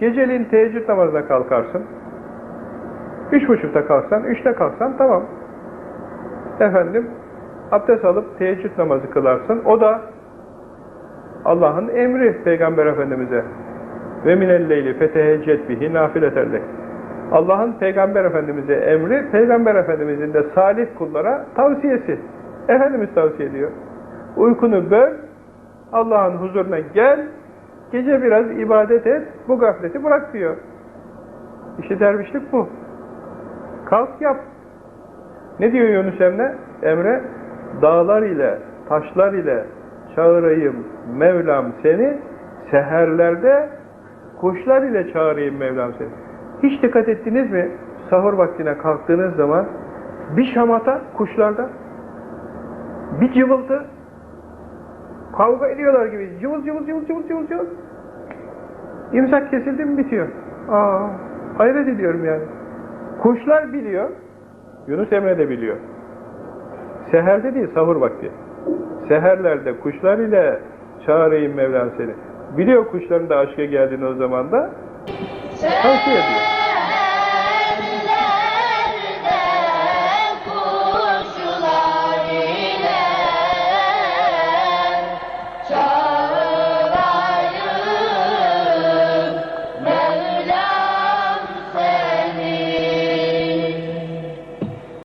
Geceliğin teheccüd namazına kalkarsın. Üç buçukta kalksan, üçte kalksan tamam. Efendim, abdest alıp teheccüd namazı kılarsın. O da Allah'ın emri Peygamber Efendimiz'e. Ve minelleyli feteheccet bihi nafileterlek. Allah'ın Peygamber Efendimiz'e emri, Peygamber Efendimiz'in de salih kullara tavsiyesi. Efendimiz tavsiye ediyor. Uykunu böl, Allah'ın huzuruna gel, gece biraz ibadet et, bu gafleti bırak diyor. İşte dervişlik bu. Kalk yap. Ne diyor Yunus Emre? Emre, dağlar ile, taşlar ile çağırayım Mevlam seni, seherlerde kuşlar ile çağırayım Mevlam seni. Hiç dikkat ettiniz mi? Sahur vaktine kalktığınız zaman bir şamata kuşlarda, bir cıvıltı, kavga ediyorlar gibi cıvıl cıvıl cıvıl cıvıl cıvıl cıvıl. İmsak kesildi mi bitiyor. Aa, hayret ediyorum yani. Kuşlar biliyor, Yunus Emre de biliyor. Seherde değil, sahur vakti. Seherlerde kuşlar ile çağırayım Mevlam seni. Biliyor kuşların da aşka geldiğini o zaman da tavsiye ediyor.